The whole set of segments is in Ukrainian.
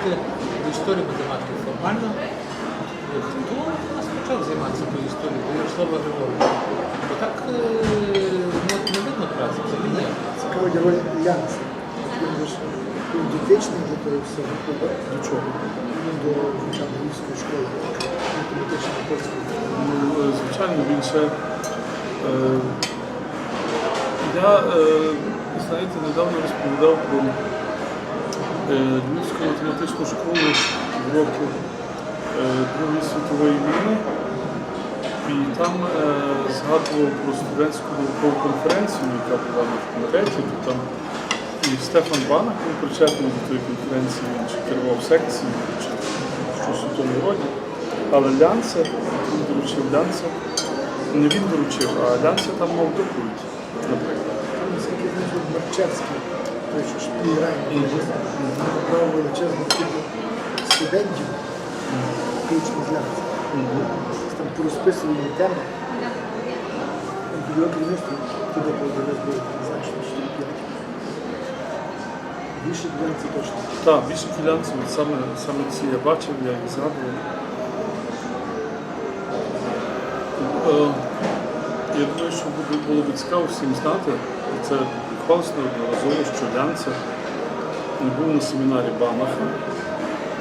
вчити до історії математики формально. Хто у нас почав займатися тою історією? До Ярослава Григоровича. Бо так е, ну, не видно праці, це він є. Цікавить роль Янса. Він же був дітичний до того всього. До чого? Ну, до львівської школи, математичної польської. Ну, е, звичайно, він ще. Е, я, е, знаєте, недавно розповідав про Львівську математичну школу в роки е, Другої світової війни. І там е, згадував про студентську наукову конференцію, яка була на факультеті. То там і Стефан Банах був причетний до тої конференції, він чи керував секцією, чи щось у тому роді. Але Лянце, він доручив Лянце, не він доручив, а Лянце там мав доповідь, наприклад. Там, той, що шпій Райн, набрав величезну кількість студентів, включно з Янса. Там порозписували теми. Його керівництвом туди поводились було, не знаю, що 4-5. Більше 12 точно. Так, більше філянців, саме, саме ці я бачив, я їх згадував. Е, Я думаю, що було б цікаво всім знати, це відбувалося неодноразово, Лянце був на семінарі Банаха,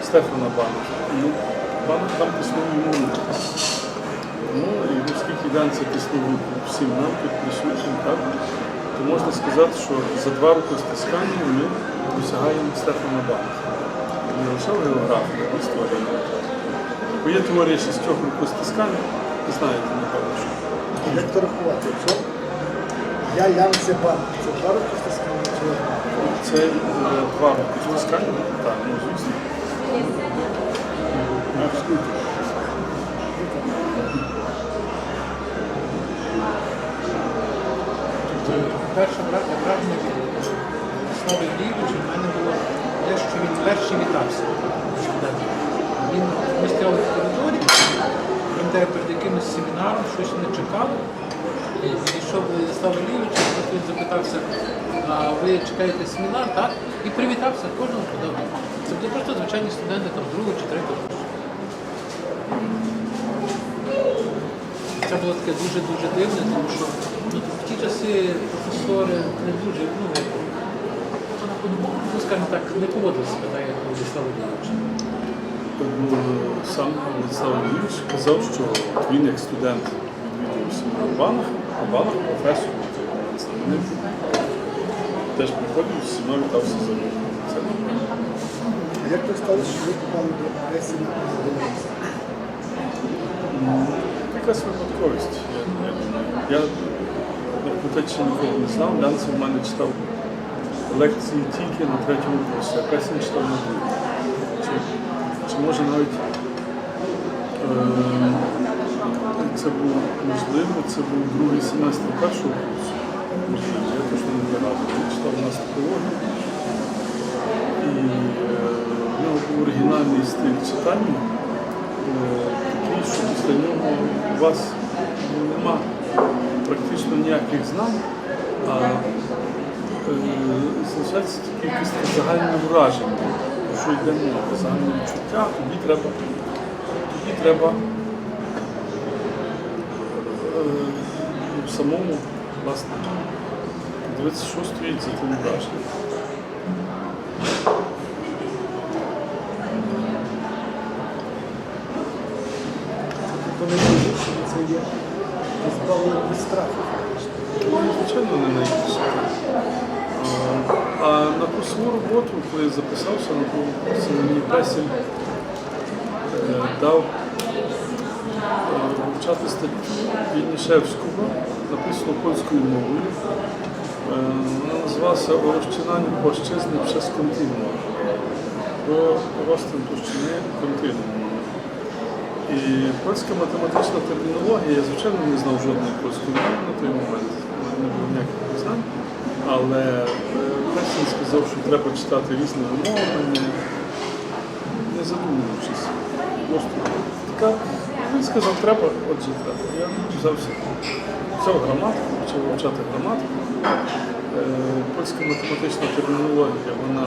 Стефана Банаха. І Банах там піснув йому. Ну, і оскільки Лянце піснув всім нам тут присутнім, так, то можна сказати, що за два роки стискання ми досягаємо Стефана Банаха. Не лише в географії, а в історії. Бо є теорія шістьох рукостискань, ви знаєте, напевно, що. Як то рахувати? Я Янце Бан. Це два роки стискання чи? Це е, два рукостискання, так, ну звісно. Скільки? Перше вра- враження від Слави Іллійовича в мене було те, що він перший вітався. Він ми стояли в коридорі, він де перед якимось семінаром щось не чекав. І Підійшов Слава Іллійович, він запитався, а ви чекаєте семінар, так? І привітався, кожному подав. Це були просто звичайні студенти там другого чи третього. Це було таке дуже-дуже дивне, тому що ну, в ті часи професори не дуже, ну, ну скажімо так, не поводили себе так, як Владислав. Ну, Сам Владислав Львович казав, що він як студент відвідував семінар Банах, а Банах професор. Вони теж приходив, всіма вітався за. Це А як то сталося, що ви попали до Одеси на Білорусі? якась випадковість. Я, я, я на ще нікого не знав. Лянцев в мене читав лекції тільки на третьому курсі, а Песін читав на другому. Чи, чи може навіть е, це був можливо, це був другий семестр першого курсу. Можливо, я точно не пригадую. Читав у нас типологію. І е, в оригінальний стиль читання. Е, такий, що після нього у вас ну, нема практично ніяких знань, а е, залишається тільки якесь загальне враження, що йде мова, загальне відчуття, тоді треба, тоді треба е, ну, самому власне, подивитися, що стоїть за тим враженням. Тобто найбільше це є позбавлення від страху. Ну, звичайно, не найбільше. А, на курсову роботу, коли я записався на курсі, мені Песін е, дав вивчати статтю Вільнішевського, написану польською мовою. Е, Вона називалася «О розчинанні площизни przez континуум. Про розтин площини континууму. І польська математична термінологія, я звичайно не знав жодної польської мови на той момент, не було ніяких знань. Але е, Песін сказав, що треба читати різними мовами, не, не задумуючись. Просто така, він сказав, треба, отже треба. Я взявся, взяв граматику, почав вивчати граматику. Е, Польська математична термінологія, вона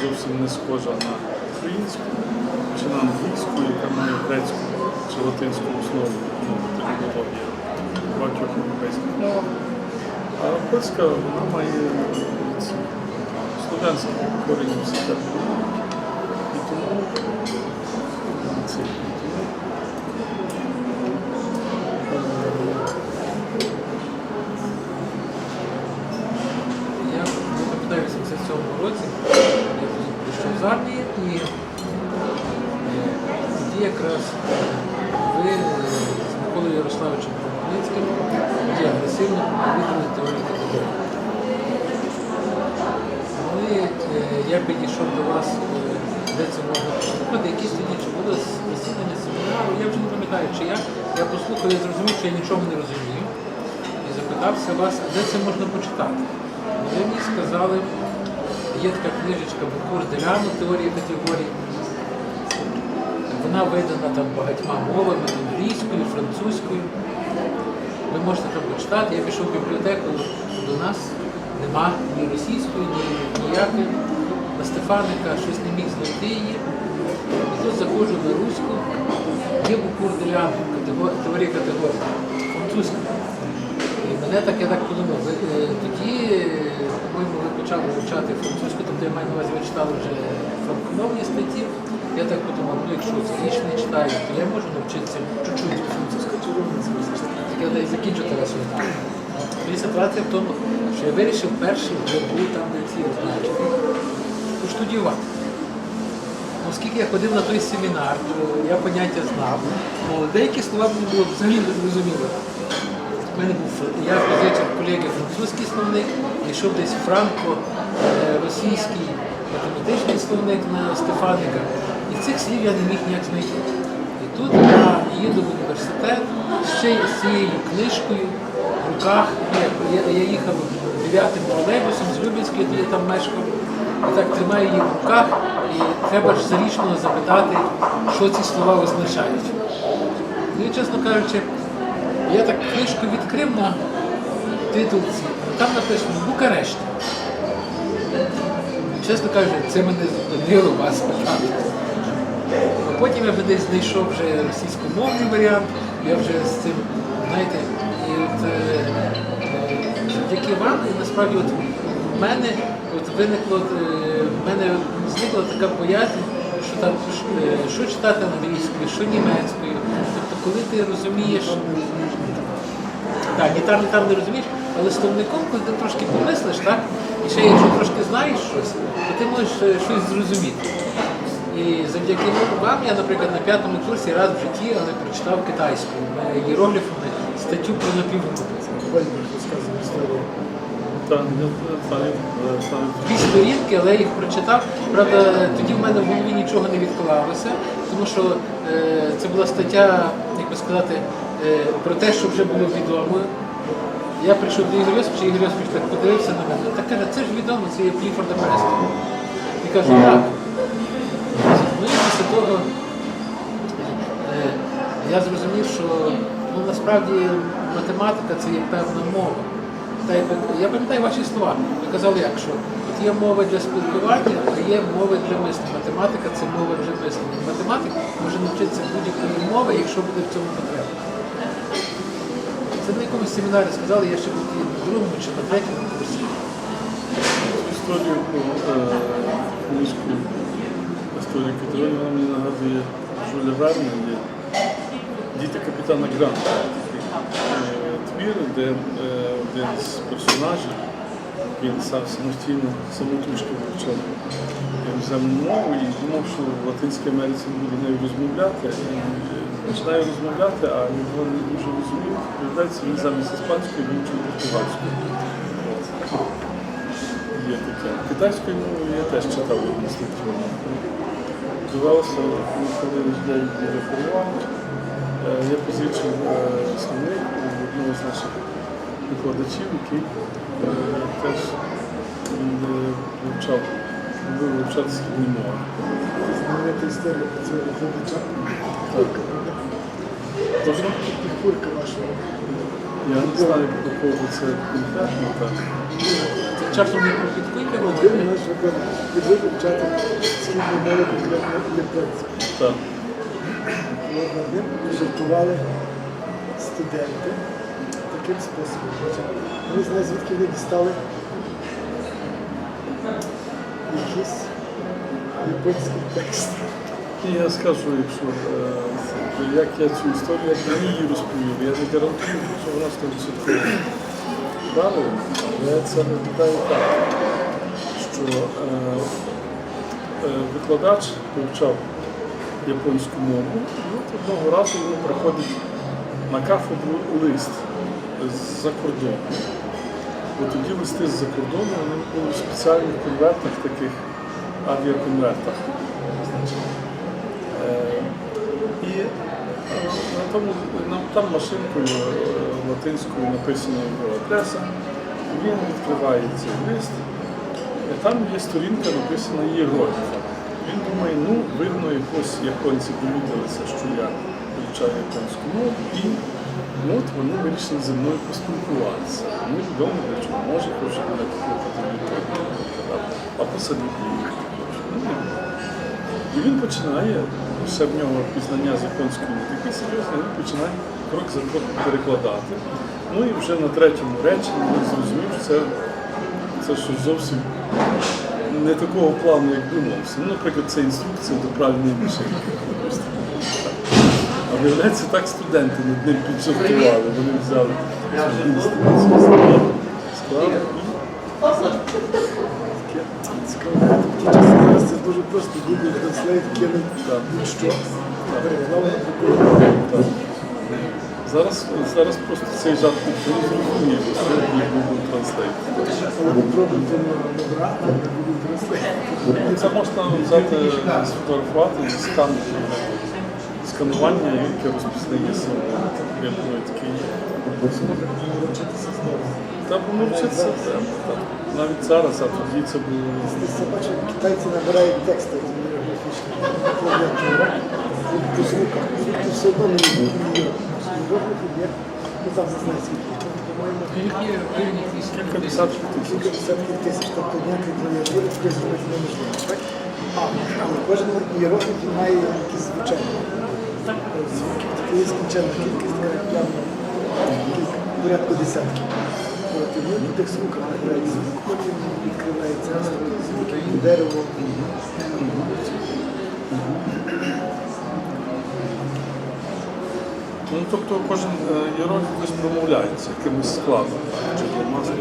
зовсім не схожа на українську, чи на англійську, яка має грецьку чи латинську основу ну, термінологія в багатьох європейських мовах. А польська вона має ці слов'янські корені всі термінології. І тому це і тому Я пам'ятаю, в 87-му році я тоді прийшов з армії і якраз ви з Миколою Ярославовичем Кропивницьким тоді агресивно повідомили теорію. Коли е, я підійшов до вас, де це можна послухати, якісь тоді чи було засідання семінару, я вже не пам'ятаю, чи як. Я послухав і зрозумів, що я нічого не розумію. І запитався вас, де це можна почитати. Ви мені сказали, є така книжечка Букур Деляну, теорія категорій. Вона видана там багатьма мовами, англійською, французькою. Ви можете там почитати. Я пішов в бібліотеку до нас, нема ні російської, ні ніякої. На Стефаника щось не міг знайти її. І тут заходжу на руську, є Букур Деляну, теорія категорій, французька. І мене так, я так подумав, ви, е, тоді, е, по-моєму, ви почали вивчати французьку, тобто я маю на увазі, ви читали вже франкомовні статті. Я так подумав, ну якщо це не читаю, то я можу навчитися чуть-чуть французьку. Так я десь закінчу зараз. Мені ситуація в тому, що я вирішив перший вже був там, де ці означені, поштудіювати. Ну, Оскільки я ходив на той семінар, то я поняття знав, але деякі слова мені було взагалі не зрозуміло. У мене був я позичив колеги французький словник, йшов десь франко-російський математичний словник на Стефаника. І цих слів я не міг ніяк знайти. І тут я їду в університет ще з цією книжкою в руках. Я, я, я їхав дев'ятим тролейбусом з Любінської, тоді там мешкав. І так тримаю її в руках, і треба ж зарічного запитати, що ці слова означають. Ну і чесно кажучи, я так книжку відкрив на титулці, там написано Букарешт. Чесно кажучи, це мене зупинило вас питати. Потім я би десь знайшов вже російськомовний варіант, я вже з цим, знаєте, і от е, е, завдяки вам, і насправді от в мене от виникло, е, в мене зникла така боязнь, що там що читати англійською, що німецькою. Тобто, коли ти розумієш. Так, ні там, ні там не розумієш, але словником, коли ти трошки помислиш, так? І ще якщо трошки знаєш щось, то ти можеш е, щось зрозуміти. І завдяки вам я, наприклад, на п'ятому курсі раз в житті, але прочитав китайською е, іерогліфами статтю про знаю, знаю. Дві сторінки, але я їх прочитав. Правда, тоді в мене в голові нічого не відклалося, тому що е, це була стаття, як би сказати, е, про те, що вже було відомо. Я прийшов до Ігоря Йосиповича, Ігор Йосипович так подивився на мене. Так каже, це ж відомо, це є Пліфорда Прест. І каже, так. Ну і після того е, я зрозумів, що ну, насправді математика це є певна мова. Та я пам'ятаю ваші слова. Ви казали, як що от є мова для спілкування, а є мова для мислення. Математика це мова для мислення. Математик може навчитися будь-якої мови, якщо буде в цьому потреба. Це на якомусь семінарі сказали, я ще був на другому чи на третьому курсі. Історію про е, книжку історію Катерині, вона мені нагадує Жуля Верна, є Діти капітана Гранта. Е, твір, де е, один з персонажів він сам самостійно самотужки вивчав іноземну мову і думав, що в Латинській Америці буде нею розмовляти. Починає розмовляти, а його не дуже розумів. Виявляється, він замість іспанської вивчив португальську. Є таке. Китайською мовою я теж читав одну статтю. Здавалося, коли я її реферував, е, я позичив е, словник одного з наших викладачів, який е, теж вивчав, вивчати східні мови. Історія про цього викладача. Фурка, І Фурка вашого. я не знаю, по кого це конкретно, так. Це часом не про підкойки Один говорить. наш підвик вчати східну мову конкретно японську. Так. Над ним жартували студенти таким способом. Вони знають, звідки вони дістали якісь японські тексти. Я скажу, якщо е, як я цю історію, як мені її розповів, я не гарантую, що вона 100% правильно, але це виглядає так, що е, е, викладач вивчав японську мову, і от одного разу йому приходить на кафедру лист з-за кордону. Бо тоді листи з-за кордону вони були в спеціальних конвертах, таких авіаконвертах. Значить. Е, І е, на, там машинкою е, латинською написана його адреса. Він відкриває цей лист, і там є сторінка, написана іерогліфом. Він думає, ну, видно, якось японці помітилися, що я вивчаю японську мову, і ну, от вони вирішили зі мною поспілкуватися. Ну, відомо чого, може, хоче мене покликати а посадити їх. Ну, і він починає, ще в нього пізнання з японської не таке серйозне, він починає крок за кроком перекладати. Ну і вже на третьому реченні він зрозумів, що це, це щось зовсім не такого плану, як думався. Ну, наприклад, це інструкція до правильної машинки. А виявляється, так студенти над ним піджартували. Вони взяли інструкцію, склали і Цікаво, дуже просто Google Translate кинув будь-що. Зараз, зараз просто цей жарт ніхто не зрозуміє, бо сьогодні Google Translate. Це можна взяти, сфотографувати і сканути. Сканування, яке розпізнає символ. Я думаю, такий Та помовчитися, так. Навіть зараз, а тоді це було. Я бачив, китайці набирають тексти з ієрографічної клавіатури, по все одно не є, ну там не знаю скільки, по-моєму, Їх є в районі 200 Кілька десятків тисяч. кілька десятків тисяч, тобто ніякої клавіатури хтось неможливо. Так? Але кожен ієрограф має якісь звучання. Звуків таке є скінченна кількість, навіть явно порядку десятків. Тих звуках набирає звук, відкривається звуки по дереву. Ну, тобто кожен е, іерогліф десь промовляється якимось складом, чи маслом.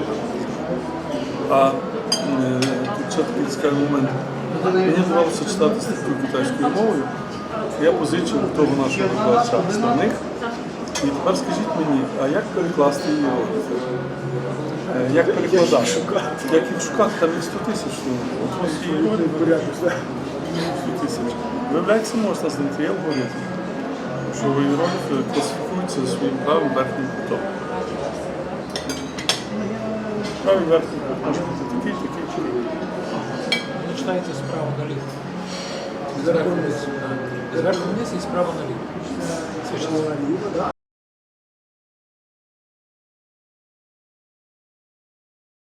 А е, ще такий цікавий момент. Мені довелося читати статтю китайською мовою. Я позичив того нашого викладача основних. І тепер скажіть мені, а як перекласти іерогліфи? Е, Як перекладати? Як їх шукати? Там їх 100 тисяч. ну, От ось є Повний порядок. так. 100 тисяч. Виявляється, можна знайти алгоритм, що іерогліфи класифікуються за своїм правим верхнім кутом. Правий верхній кут може бути такий, такий, такий. Починається справа наліво. Зверху Зверху вниз. вниз. І справа наліво. Спочатку наліво, да,